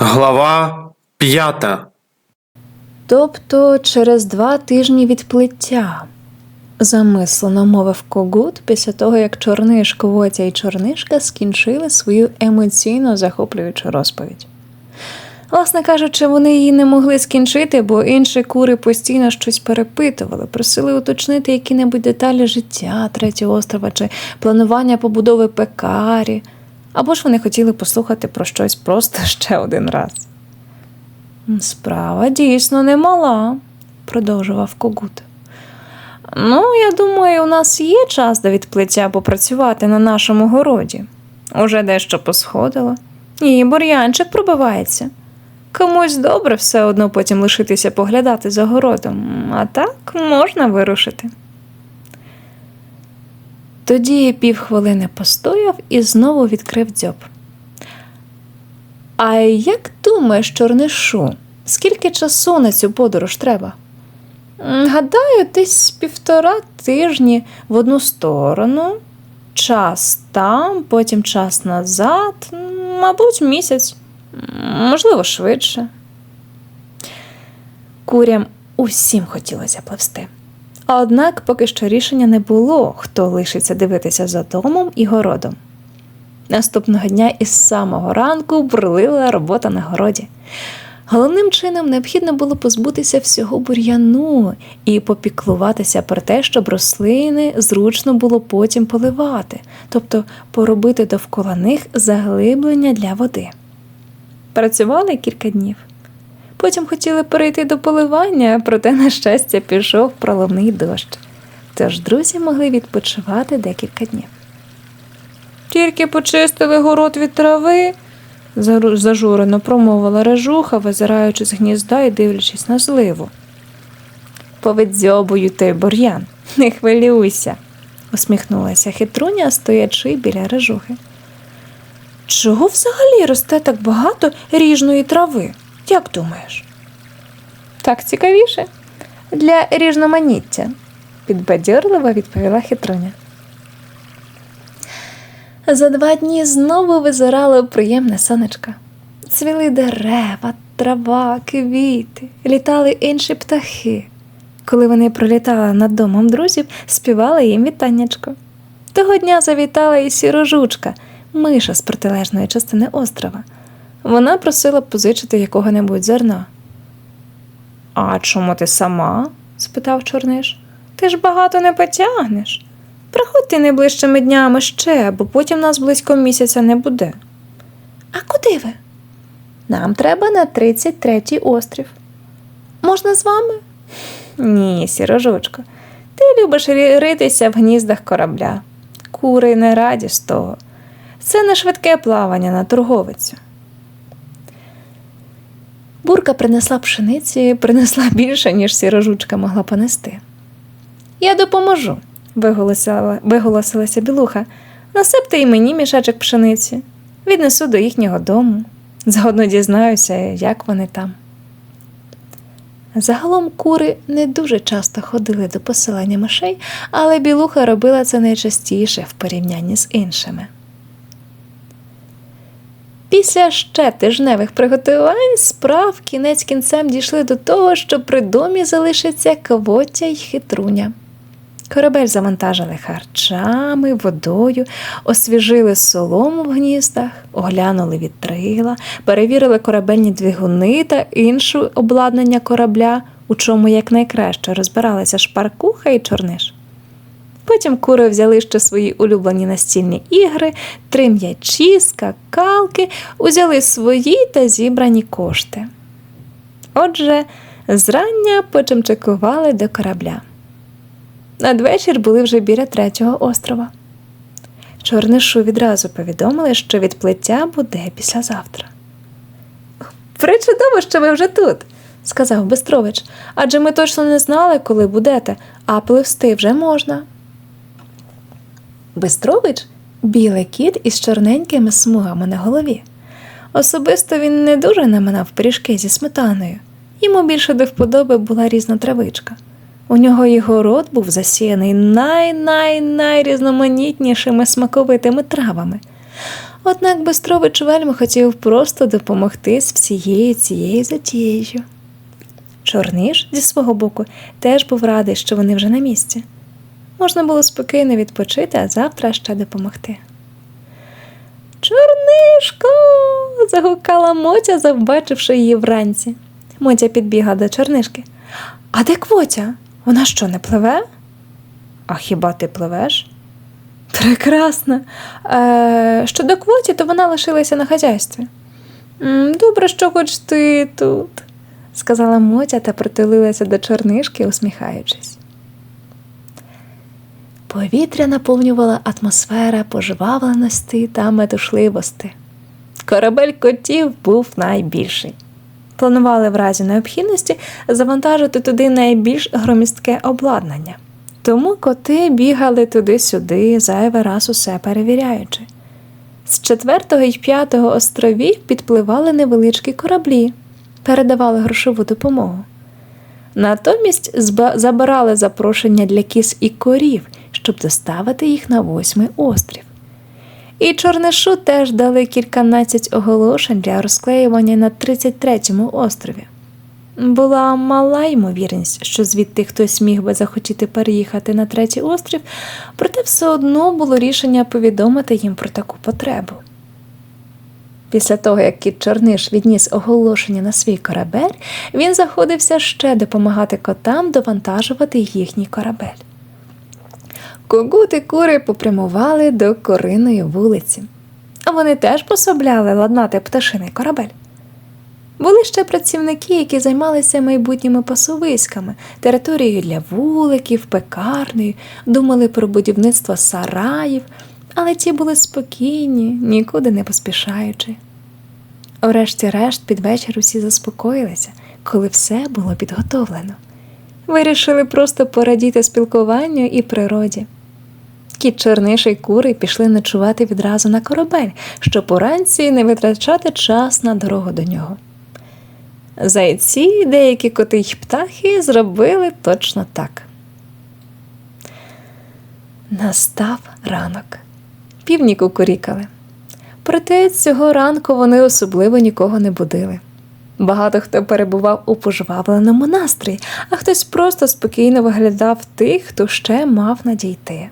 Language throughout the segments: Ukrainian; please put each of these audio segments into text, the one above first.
Глава п'ята. Тобто через два тижні відплиття, замислено мовив Когут після того, як чорнишко Вотя і чорнишка скінчили свою емоційно захоплюючу розповідь. Власне кажучи, вони її не могли скінчити, бо інші кури постійно щось перепитували, просили уточнити які-небудь деталі життя третього острова чи планування побудови пекарі, або ж вони хотіли послухати про щось просто ще один раз. Справа дійсно немала, продовжував Когут. Ну, я думаю, у нас є час до відплиття попрацювати на нашому городі. Уже дещо посходило, і бур'янчик пробивається. Комусь добре все одно потім лишитися поглядати за городом, а так можна вирушити. Тоді півхвилини постояв і знову відкрив дзьоб. А як думаєш, чорнишу, скільки часу на цю подорож треба? Гадаю, десь півтора тижні в одну сторону, час там, потім час назад, мабуть, місяць, можливо, швидше. Курям усім хотілося пливсти. Однак поки що рішення не було, хто лишиться дивитися за домом і городом. Наступного дня із самого ранку бурлила робота на городі. Головним чином необхідно було позбутися всього бур'яну і попіклуватися про те, щоб рослини зручно було потім поливати, тобто поробити довкола них заглиблення для води. Працювали кілька днів. Потім хотіли перейти до поливання, проте, на щастя, пішов проливний дощ. Тож друзі могли відпочивати декілька днів. Тільки почистили город від трави, зажурено промовила режуха, визираючи з гнізда і дивлячись на зливу. Повидзьобую той бур'ян, не хвилюйся, усміхнулася хитруня, стоячи біля режухи. Чого взагалі росте так багато ріжної трави? Як думаєш? Так цікавіше. Для різноманіття, підбадьорливо відповіла хитруня. За два дні знову визирало приємне сонечко. Цвіли дерева, трава, квіти, літали інші птахи. Коли вони пролітали над домом друзів, співали їм вітаннячко. Того дня завітала і сірожучка, миша з протилежної частини острова. Вона просила позичити якого-небудь зерна. А чому ти сама? спитав чорниш. Ти ж багато не потягнеш. Приходьте найближчими днями ще, бо потім нас близько місяця не буде. А куди ви? Нам треба на 33-й острів. Можна з вами? Ні, сірожучко. Ти любиш ритися в гніздах корабля. Кури не раді з того. Це не швидке плавання на торговицю. Бурка принесла пшениці, принесла більше, ніж сірожучка могла понести. Я допоможу, виголосила, виголосилася білуха. Насипте й мені мішечок пшениці. Віднесу до їхнього дому. Заодно дізнаюся, як вони там. Загалом кури не дуже часто ходили до поселення мишей, але білуха робила це найчастіше в порівнянні з іншими. Після ще тижневих приготувань справ кінець кінцем дійшли до того, що при домі залишиться квотя й хитруня. Корабель завантажили харчами, водою, освіжили солому в гніздах, оглянули вітрила, перевірили корабельні двигуни та інше обладнання корабля, у чому якнайкраще розбиралися шпаркуха і чорниш. Потім кури взяли ще свої улюблені настільні ігри, три м'ячі, скакалки, узяли свої та зібрані кошти. Отже, зрання почимчикували до корабля. Надвечір були вже біля третього острова. Чорнишу відразу повідомили, що відплиття буде післязавтра. Причудово, що ви вже тут, сказав Бестрович, адже ми точно не знали, коли будете, а пливсти вже можна. Бестрович білий кіт із чорненькими смугами на голові. Особисто він не дуже наминав пиріжки зі сметаною. Йому більше до вподоби була різна травичка. У нього і город був засіяний най-най-найрізноманітнішими смаковитими травами. Однак Бестрович вельми хотів просто допомогти з всією цією затією. Чорниш, зі свого боку, теж був радий, що вони вже на місці. Можна було спокійно відпочити, а завтра ще допомогти. Чорнишко. загукала Мотя, завбачивши її вранці. Мотя підбігла до чорнишки. А де Квотя? Вона що, не пливе? А хіба ти пливеш? Прекрасно. Е, щодо Квоті, то вона лишилася на хазяйстві. Добре, що хоч ти тут, сказала Мотя та притулилася до чорнишки, усміхаючись. Повітря наповнювала атмосфера пожвавленості та метушливості. Корабель котів був найбільший. Планували в разі необхідності завантажити туди найбільш громістке обладнання. Тому коти бігали туди-сюди, зайвий раз усе перевіряючи. З четвертого і п'ятого островів підпливали невеличкі кораблі, передавали грошову допомогу. Натомість забирали запрошення для кіз і корів, щоб доставити їх на восьмий острів. І Чорнишу теж дали кільканадцять оголошень для розклеювання на 33-му острові. Була мала ймовірність, що звідти хтось міг би захотіти переїхати на третій острів, проте все одно було рішення повідомити їм про таку потребу. Після того, як кіт Чорниш відніс оголошення на свій корабель, він заходився ще допомагати котам довантажувати їхній корабель. Когут і кури попрямували до кориної вулиці, а вони теж пособляли ладнати пташиний корабель. Були ще працівники, які займалися майбутніми пасовиськами, територією для вуликів, пекарнею, думали про будівництво сараїв, але ті були спокійні, нікуди не поспішаючи. Врешті-решт, під вечір усі заспокоїлися, коли все було підготовлено. Вирішили просто порадіти спілкуванню і природі. Кіт Чорниша й кури пішли ночувати відразу на корабель, щоб уранці не витрачати час на дорогу до нього. Зайці, деякі коти й птахи зробили точно так. Настав ранок. Півні кукурікали. Проте цього ранку вони особливо нікого не будили. Багато хто перебував у пожвавленому настрої, а хтось просто спокійно виглядав тих, хто ще мав надійти.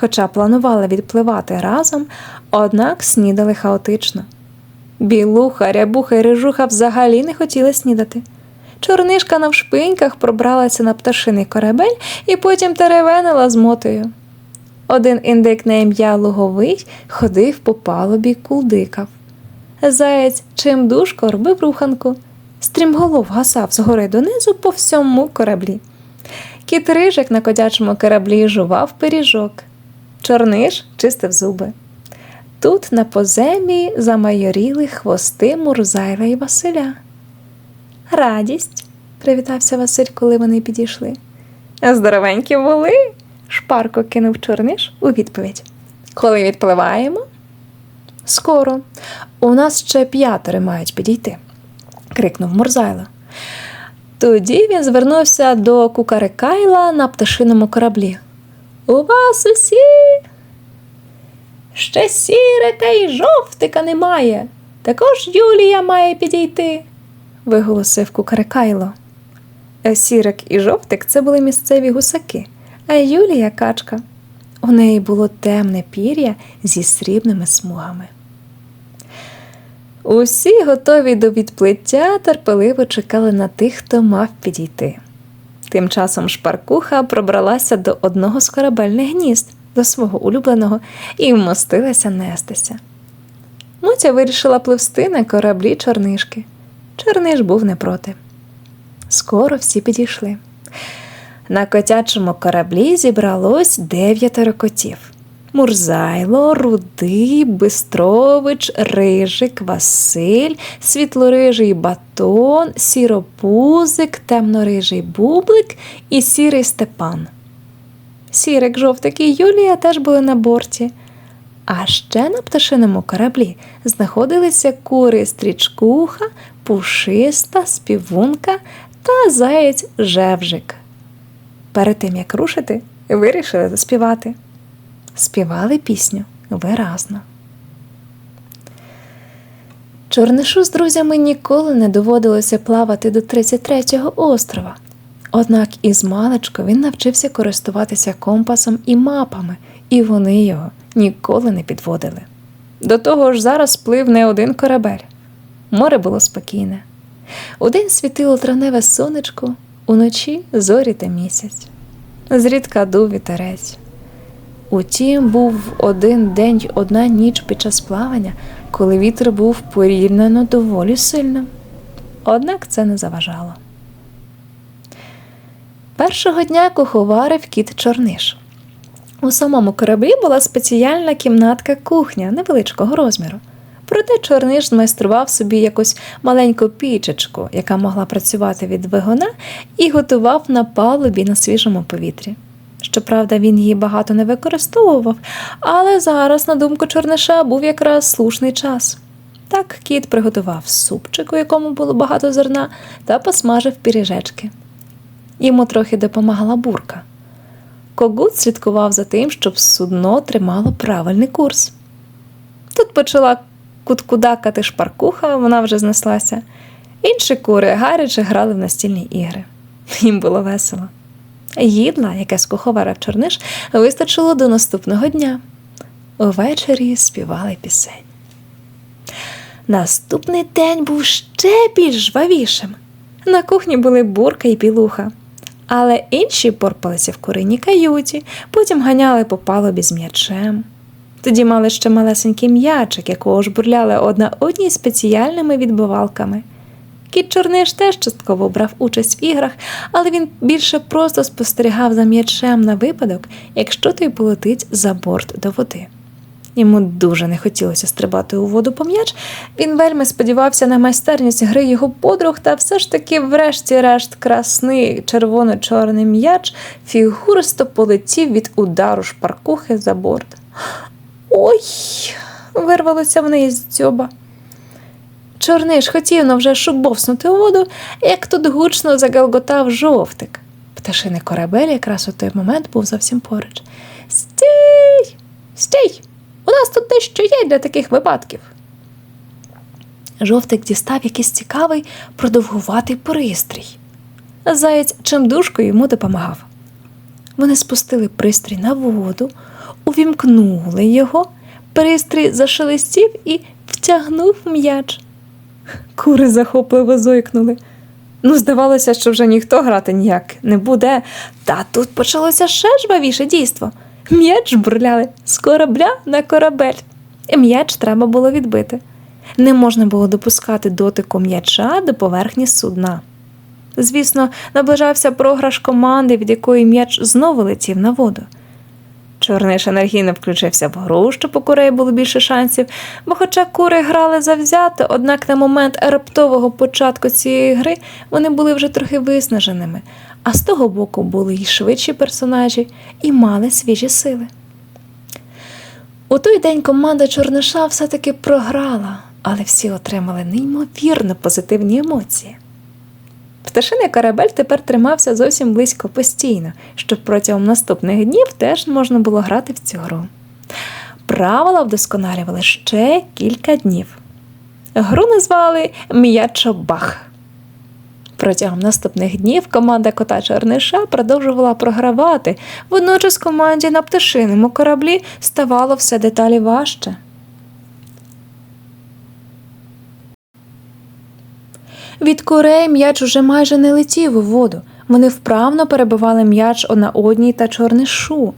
Хоча планували відпливати разом, однак снідали хаотично. Білуха, рябуха і рижуха взагалі не хотіли снідати. Чорнишка навшпиньках пробралася на пташиний корабель і потім теревенила з мотою. Один індик на ім'я Луговий ходив по палубі кулдикав. Заєць чимдушко робив руханку. Стрімголов гасав згори донизу по всьому кораблі. Кіт рижик на котячому кораблі жував пиріжок. Чорниш чистив зуби. Тут на поземі замайоріли хвости Мурзайла і Василя. Радість, привітався Василь, коли вони підійшли. Здоровенькі були, шпарко кинув чорниш у відповідь. Коли відпливаємо? Скоро. У нас ще п'ятеро мають підійти, крикнув Мурзайло. Тоді він звернувся до Кукарикайла на пташиному кораблі. У вас усі Ще сірика і жовтика немає. Також Юлія має підійти, виголосив Кукарикайло. Е, Сірик і жовтик це були місцеві гусаки, а Юлія качка. У неї було темне пір'я зі срібними смугами. Усі, готові до відплиття, терпеливо чекали на тих, хто мав підійти. Тим часом шпаркуха пробралася до одного з корабельних гнізд, до свого улюбленого, і вмостилася нестися. Мотя вирішила пливсти на кораблі чорнишки. Чорниш був не проти. Скоро всі підійшли. На котячому кораблі зібралось дев'ятеро котів. Мурзайло, Рудий, Бистрович, Рижик, Василь, світлорижий батон, сіропузик, темнорижий бублик і сірий Степан. Сірик, жовтик і Юлія теж були на борті. А ще на пташиному кораблі знаходилися кури стрічкуха, пушиста, співунка та заєць жевжик. Перед тим як рушити, вирішили заспівати. Співали пісню виразно. Чорнишу з друзями ніколи не доводилося плавати до 33-го острова. Однак із маличку він навчився користуватися компасом і мапами, і вони його ніколи не підводили. До того ж, зараз плив не один корабель. Море було спокійне. Удень світило травневе сонечко, уночі зорі та місяць. Зрідка дув вітерець. Утім, був один день й одна ніч під час плавання, коли вітер був порівняно доволі сильним. Однак це не заважало. Першого дня куховарив кіт Чорниш. У самому кораблі була спеціальна кімнатка кухня невеличкого розміру. Проте Чорниш змайстрував собі якусь маленьку пічечку, яка могла працювати від двигуна, і готував на палубі на свіжому повітрі. Щоправда, він її багато не використовував, але зараз, на думку Чорниша, був якраз слушний час. Так кіт приготував супчик, у якому було багато зерна, та посмажив піріжечки. Йому трохи допомагала бурка. Когут слідкував за тим, щоб судно тримало правильний курс. Тут почала куткудакати шпаркуха, вона вже знеслася. Інші кури гаряче грали в настільні ігри. Їм було весело. Їдла, яке скуховарив чорниш, вистачило до наступного дня. Увечері співали пісень. Наступний день був ще більш жвавішим. На кухні були бурка і пілуха. Але інші порпалися в куриній каюті, потім ганяли по палубі з м'ячем. Тоді мали ще малесенький м'ячик, якого жбурляли одна одній спеціальними відбивалками. Кіт Чорниш теж частково брав участь в іграх, але він більше просто спостерігав за м'ячем на випадок, якщо той полетить за борт до води. Йому дуже не хотілося стрибати у воду по м'яч. Він вельми сподівався на майстерність гри його подруг, та все ж таки, врешті-решт, красний червоно-чорний м'яч фігуристо полетів від удару шпаркухи за борт. Ой, вирвалося в неї з дзьоба. Чорниш хотів но вже шубовснути у воду, як тут гучно загалготав жовтик. Пташиний корабель якраз у той момент був зовсім поруч. Стій! Стій! У нас тут дещо є для таких випадків. Жовтик дістав якийсь цікавий продовгуватий пристрій. Заєць чимдушко йому допомагав. Вони спустили пристрій на воду, увімкнули його, пристрій зашелестів і втягнув м'яч. Кури захопливо зойкнули. Ну, здавалося, що вже ніхто грати ніяк не буде, та тут почалося ще жвавіше дійство. М'яч бурляли з корабля на корабель. М'яч треба було відбити. Не можна було допускати дотику м'яча до поверхні судна. Звісно, наближався програш команди, від якої м'яч знову летів на воду. Чорниш енергійно включився в гру, щоб у курей було більше шансів, бо хоча кури грали завзято, однак на момент раптового початку цієї гри вони були вже трохи виснаженими, а з того боку були й швидші персонажі і мали свіжі сили. У той день команда Чорниша все-таки програла, але всі отримали неймовірно позитивні емоції. Пташиний корабель тепер тримався зовсім близько постійно, щоб протягом наступних днів теж можна було грати в цю гру. Правила вдосконалювали ще кілька днів. Гру назвали М'ячобах. Протягом наступних днів команда кота Черниша продовжувала програвати, водночас команді на пташиному кораблі ставало все деталі важче. Від курей м'яч уже майже не летів у воду. Вони вправно перебивали м'яч на одній та чорнишу.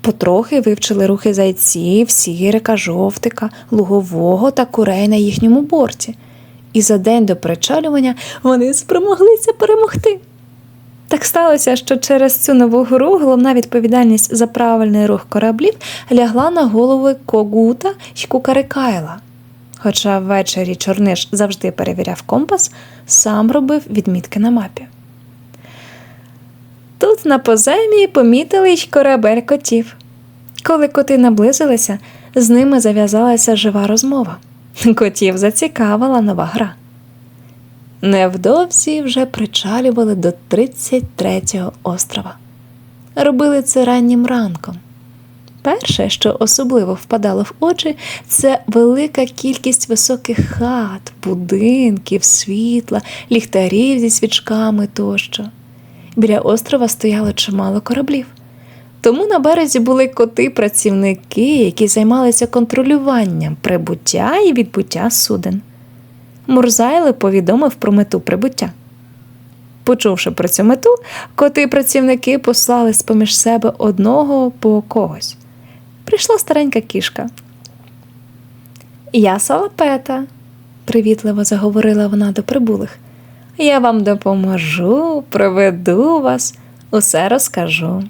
Потрохи вивчили рухи зайців, сірика, жовтика, лугового та курей на їхньому борті. І за день до причалювання вони спромоглися перемогти. Так сталося, що через цю нову гру головна відповідальність за правильний рух кораблів лягла на голови Когута й Кукарикайла. Хоча ввечері Чорниш завжди перевіряв компас, сам робив відмітки на мапі. Тут на поземі помітили й корабель котів. Коли коти наблизилися, з ними зав'язалася жива розмова. Котів зацікавила нова гра. Невдовзі вже причалювали до 33-го острова. Робили це раннім ранком. Перше, що особливо впадало в очі, це велика кількість високих хат, будинків, світла, ліхтарів зі свічками тощо. Біля острова стояло чимало кораблів. Тому на березі були коти-працівники, які займалися контролюванням прибуття і відбуття суден. Мурзайле повідомив про мету прибуття. Почувши про цю мету, коти-працівники послали з поміж себе одного по когось. Прийшла старенька кішка. Я салапета, привітливо заговорила вона до прибулих. Я вам допоможу, проведу вас, усе розкажу.